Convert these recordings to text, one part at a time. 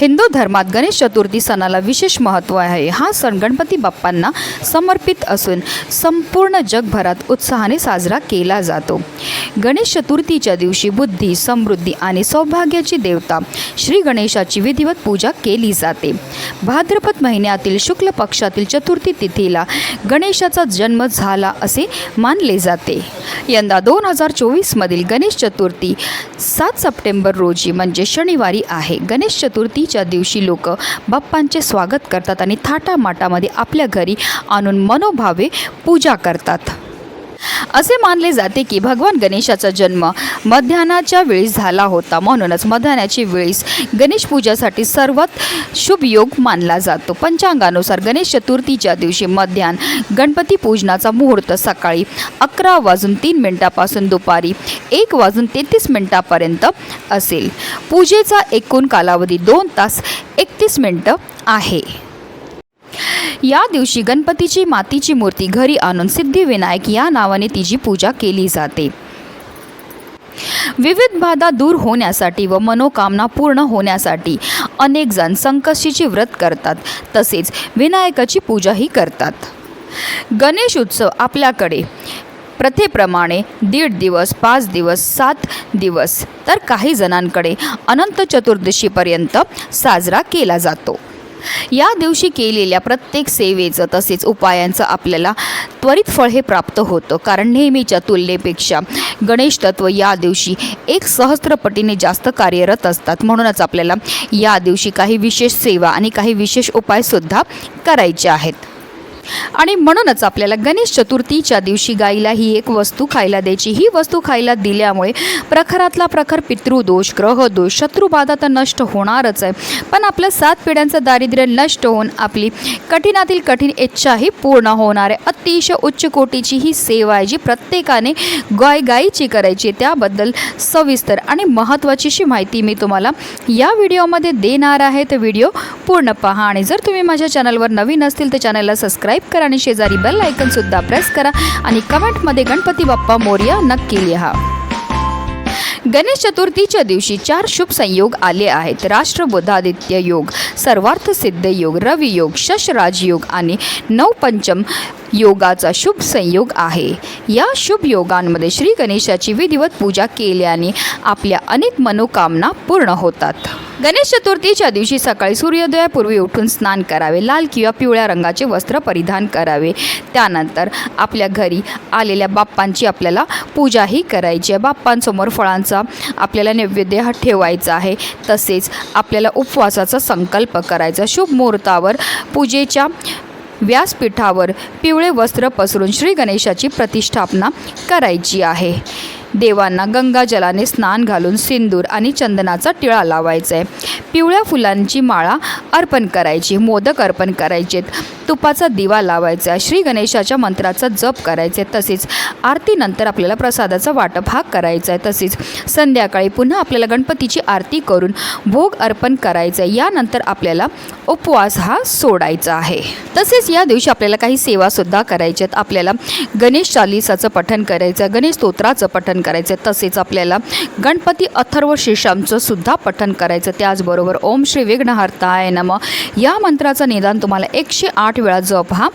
हिंदू धर्मात गणेश चतुर्थी सणाला विशेष महत्त्व आहे. हा सण गणपती बाप्पांना समर्पित असून संपूर्ण जगभरात उत्साहाने साजरा केला जातो. गणेश चतुर्थीच्या दिवशी बुद्धी समृद्धी आणि सौभाग्याची देवता श्री गणेशाची विधिवत पूजा केली जाते. भाद्रपद महिन्यातील शुक्ल पक्षातील चतुर्थी तिथीला गणेशाचा जन्म झाला असे मानले जाते. यंदा दोन हजार चोवीसमधील गणेश चतुर्थी सात सप्टेंबर रोजी म्हणजे शनिवारी आहे. गणेश चतुर्थी चतुर्थीच्या दिवशी लोक बाप्पांचे स्वागत करतात आणि थाटामाटामध्ये आपल्या घरी आणून मनोभावे पूजा करतात. असे मानले जाते की भगवान गणेशाचा जन्म मध्यान्हाच्या वेळीस झाला होता. म्हणूनच मध्यान्हाची वेळीस गणेश पूजासाठी सर्वात शुभ योग मानला जातो. पंचांगानुसार गणेश चतुर्थीच्या दिवशी मध्यान्ह गणपती पूजनाचा मुहूर्त सकाळी अकरा वाजून तीन मिनिटापासून दुपारी एक वाजून तेहतीस मिनिटापर्यंत असेल. पूजेचा एकूण कालावधी दोन तास एकतीस मिनटं आहे. या दिवशी गणपतीची मातीची मूर्ती घरी आणून सिद्धिविनायक या नावाने तिची पूजा केली जाते. विविध बाधा दूर होण्यासाठी व मनोकामना पूर्ण होण्यासाठी अनेक जण संकष्टीचे व्रत करतात. तसेच विनायकाची पूजाही करतात. गणेश उत्सव आपल्याकडे प्रथेप्रमाणे दीड दिवस पाच दिवस सात दिवस तर काही जणांकडे अनंत चतुर्दशीपर्यंत साजरा केला जातो. या दिवशी केलेल्या प्रत्येक सेवेचं तसेच उपायांचं आपल्याला त्वरित फळ हे प्राप्त होतं. कारण नेहमीच्या तुलनेपेक्षा गणेश तत्व या दिवशी एक सहस्त्रपटीने जास्त कार्यरत असतात. म्हणूनच आपल्याला या दिवशी काही विशेष सेवा आणि काही विशेष उपायसुद्धा करायचे आहेत. आणि म्हणूनच आपल्याला गणेश चतुर्थीच्या दिवशी गाईला ही एक वस्तू खायला द्यायची. ही वस्तू खायला दिल्यामुळे प्रखरातला प्रखर पितृदोष ग्रहदोष शत्रुबाधा तर नष्ट होणारच आहे. पण आपलं सात पिढ्यांचं दारिद्र्य नष्ट होऊन आपली कठीणातील कठीण इच्छाही पूर्ण होणार आहे. अतिशय उच्च कोटीची ही सेवा आहे जी प्रत्येकाने गाय गायीची करायची त्याबद्दल सविस्तर आणि महत्त्वाचीशी माहिती मी तुम्हाला या व्हिडिओमध्ये देणार आहे. तर व्हिडिओ पूर्ण पहा आणि जर तुम्ही माझ्या चॅनलवर नवीन असतील तर चॅनलला सबस्क्राईब करा आणि शेजारी बेल आयकनसुद्धा प्रेस करा. आणि कमेंटमध्ये गणपती बाप्पा मोर्या नक्की लिहा. गणेश चतुर्थीच्या दिवशी चार शुभ संयोग आले आहेत. राष्ट्रबोधादित्य योग सर्वार्थ सिद्ध योग रवी योग शशराज योग आणि नवपंचम योगाचा शुभ संयोग आहे. या शुभ योगांमध्ये श्री गणेशाची विधिवत पूजा केल्याने आपल्या अनेक मनोकामना पूर्ण होतात. गणेश चतुर्थीच्या दिवशी सकाळी सूर्योदयापूर्वी उठून स्नान करावे लाल किंवा पिवळ्या रंगाचे वस्त्र परिधान करावे. त्यानंतर आपल्या घरी आलेल्या बाप्पांची आपल्याला पूजाही करायची आहे. बाप्पांसमोर फळांचा आपल्याला नैवेद्य हा ठेवायचा आहे. तसेच आपल्याला उपवासाचा संकल्प करायचा. शुभ मुहूर्तावर पूजेच्या व्यासपीठावर पिवळे वस्त्र पसरून श्री गणेशाची प्रतिष्ठापना करायची आहे. देवांना गंगाजलाने स्नान घालून सिंदूर आणि चंदनाचा टिळा लावायचा. आहे पिवळ्या फुलांची माळा अर्पण करायची मोदक अर्पण करायचे तुपाचा दिवा लावायचा आहे श्री गणेशाच्या मंत्राचा जप करायचे तसेच आरतीनंतर आपल्याला प्रसादाचा वाटप हा करायचा आहे. तसेच संध्याकाळी पुन्हा आपल्याला गणपतीची आरती करून भोग अर्पण करायचा. आहे यानंतर आपल्याला उपवास हा सोडायचा आहे. तसेच या दिवशी आपल्याला काही सेवासुद्धा करायच्या आहेत आपल्याला गणेश चालिसाचं पठण करायचं आहे गणेश स्तोत्राचं पठण करायचं आहे तसेच आपल्याला गणपती अथर्व शीर्षांचं सुद्धा पठन करायचं. त्याचबरोबर ओम श्री विघ्नहर्ताय नम. या मंत्राचं निदान तुम्हाला एकशे आठ वेळा जप हा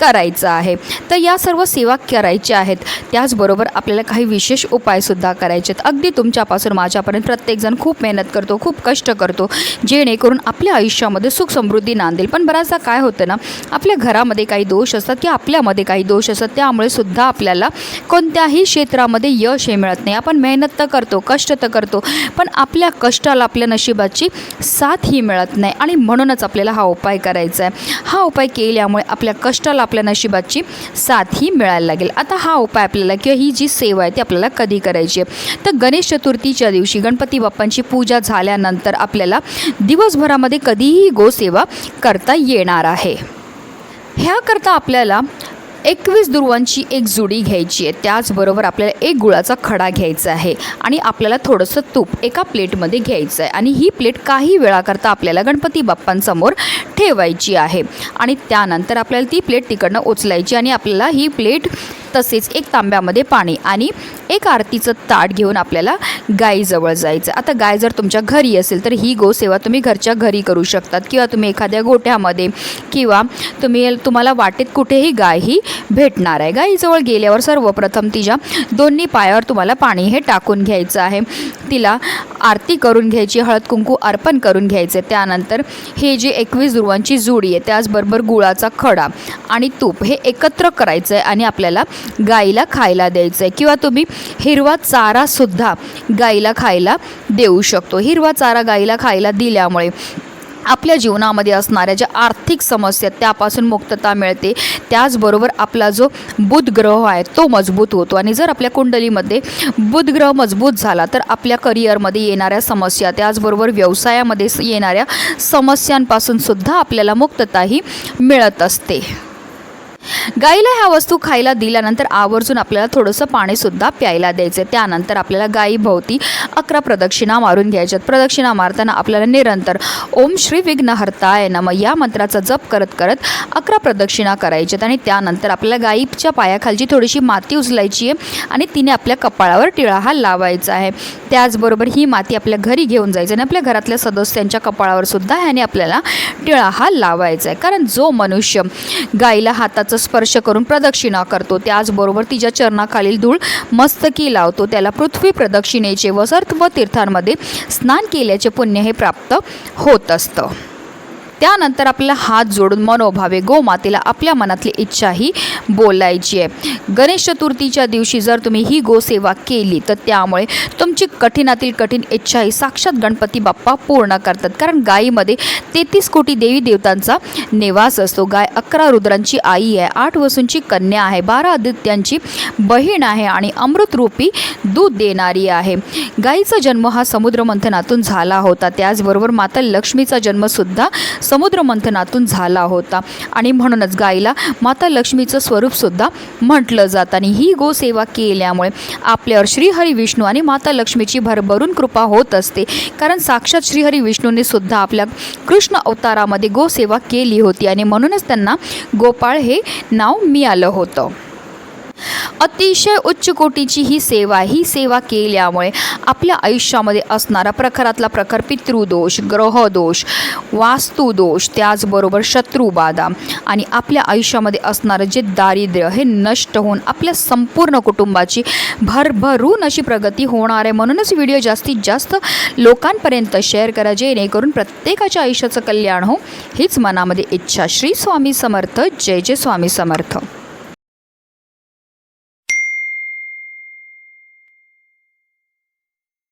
करायचा आहे. तर या सर्व सेवा करायच्या आहेत. त्याचबरोबर आपल्याला काही विशेष उपायसुद्धा करायचे आहेत अगदी तुमच्यापासून माझ्यापर्यंत प्रत्येकजण खूप मेहनत करतो खूप कष्ट करतो जेणेकरून आपल्या आयुष्यामध्ये सुख समृद्धी नांदेल. पण बऱ्याचदा काय होतं ना आपल्या घरामध्ये काही दोष असतात की आपल्यामध्ये काही दोष असतात त्यामुळे सुद्धा आपल्याला कोणत्याही क्षेत्रामध्ये यश विषय मिळत नाही. आपण मेहनत तर करतो कष्ट तर करतो पण आपल्या कष्टाला आपल्या नशिबाची साथ ही मिळत नाही. आणि म्हणूनच आपल्याला हा उपाय करायचा आहे. हा उपाय केल्यामुळे आपल्या कष्टाला आपल्या नशिबाची साथ ही मिळायला लागेल. आता हा उपाय आपल्याला किंवा ही जी सेवा आहे ती आपल्याला कधी करायची आहे? तर गणेश चतुर्थीच्या दिवशी गणपती बाप्पांची पूजा झाल्यानंतर आपल्याला दिवसभरामध्ये कधीही गोसेवा करता येणार आहे. ह्याकरता आपल्याला एकवीस दुर्वांची एक जुडी घ्यायची आहे. त्याचबरोबर आपल्याला एक गुळाचा खडा घ्यायचा आहे. आणि आपल्याला थोडंसं तूप एका प्लेटमध्ये घ्यायचं आहे आणि ही प्लेट काही वेळाकरता आपल्याला गणपती बाप्पांसमोर ठेवायची आहे. आणि त्यानंतर आपल्याला ती प्लेट तिकडनं उचलायची आणि आपल्याला ही प्लेट तसेच एक तांब्यामध्ये पाणी आणि एक आरतीचं ताट घेऊन आपल्याला गायीजवळ जायचं. आता गाय जर तुमच्या घरी असेल तर ही गोसेवा तुम्ही घरच्या घरी करू शकतात किंवा तुम्ही एखाद्या गोठ्यामध्ये किंवा तुम्ही तुम्हाला वाटेत कुठेही गाय ही भेटणार आहे. गायीजवळ गेल्यावर सर्वप्रथम तिच्या दोन्ही पायावर तुम्हाला पाणी हे टाकून घ्यायचं आहे. तिला आरती करून घ्यायची हळद कुंकू अर्पण करून घ्यायचे. त्यानंतर हे जी एकवीस ध्रुवांची जुडी आहे त्याचबरोबर गुळाचा खडा आणि तूप हे एकत्र करायचं आहे आणि आपल्याला गाईला खायला द्यायचं आहे किंवा तुम्ही हिरवा चारासुद्धा गाईला खायला देऊ शकतो. हिरवा चारा गाईला खायला दिल्यामुळे आपल्या जीवनामध्ये असणाऱ्या ज्या आर्थिक समस्या आहेत, त्यापासून मुक्तता मिळते. त्याचबरोबर आपला जो बुध ग्रह आहे तो मजबूत होतो. आणि जर आपल्या कुंडलीमध्ये बुध ग्रह मजबूत झाला तर आपल्या करिअरमध्ये येणाऱ्या समस्या त्याचबरोबर व्यवसायामध्ये येणाऱ्या समस्यांपासून सुद्धा आपल्याला मुक्तताही मिळत असते. गाईला ह्या वस्तू खायला दिल्यानंतर आवर्जून आपल्याला थोडंसं पाणीसुद्धा प्यायला द्यायचं त्यानंतर आपल्याला गायीभोवती अकरा प्रदक्षिणा मारून घ्यायच्यात. प्रदक्षिणा मारताना आपल्याला निरंतर ओम श्री विघ्नहर्ताय नम या मंत्राचा जप करत करत अकरा प्रदक्षिणा करायच्यात आणि त्यानंतर आपल्याला गायीच्या पायाखालची थोडीशी माती उचलायची आहे आणि तिने आपल्या कपाळावर टिळा हा लावायचा आहे. त्याचबरोबर ही माती आपल्या घरी घेऊन जायचं आणि आपल्या घरातल्या सदस्यांच्या कपाळावर सुद्धा ह्याने आपल्याला टिळा हा लावायचा आहे. कारण जो मनुष्य गाईला पायाचा स्पर्श करून प्रदक्षिणा करतो. त्याचबरोबर तिच्या चरणाखालील धूळ मस्तकी लावतो. त्याला पृथ्वी प्रदक्षिणेचे व सर्व तीर्थांमध्ये स्नान केल्याचे पुण्य हे प्राप्त होत असतं. त्यानंतर आपल्याला हात जोडून मनोभावे गोमातेला आपल्या मनातली इच्छाही बोलायची आहे. गणेश चतुर्थीच्या दिवशी जर तुम्ही ही गोसेवा केली तर त्यामुळे तुमची कठीणातील कठीण इच्छा ही साक्षात गणपती बाप्पा पूर्ण करतात. कारण गायीमध्ये तेहतीस कोटी देवी देवतांचा निवास असतो. गाय अकरा रुद्रांची आई आहे आठ वसूंची कन्या आहे बारा आदित्यांची बहीण आहे आणि अमृतरूपी दूध देणारी आहे. गायीचा जन्म हा समुद्रमंथनातून झाला होता. त्याचबरोबर माता लक्ष्मीचा जन्मसुद्धा समुद्रमंथनातून झाला होता. आणि म्हणूनच गायीला माता लक्ष्मीचं स्वरूपसुद्धा म्हटलं जातं. आणि ही गोसेवा केल्यामुळे आपल्यावर श्रीहरी विष्णू आणि माता लक्ष्मीची भरभरून कृपा होत असते. कारण साक्षात श्रीहरी विष्णूने सुद्धा आपल्या कृष्ण अवतारामध्ये गोसेवा केली होती. आणि म्हणूनच त्यांना गोपाळ हे नाव मिळालं होतं. अतिशय उच्च कोटीची ही सेवा ही सेवा केल्यामुळे आपल्या आयुष्यामध्ये असणारा प्रखरातला प्रखर पितृदोष ग्रहदोष वास्तुदोष त्याचबरोबर शत्रुबाधा आणि आपल्या आयुष्यामध्ये असणारं जे दारिद्र्य हे नष्ट होऊन आपल्या संपूर्ण कुटुंबाची भरभरून अशी प्रगती होणार आहे. म्हणूनच व्हिडिओ जास्तीत जास्त लोकांपर्यंत शेअर करा जेणेकरून प्रत्येकाच्या आयुष्याचं कल्याण हो. हीच मनामध्ये इच्छा. श्री स्वामी समर्थ. जय जय स्वामी समर्थ.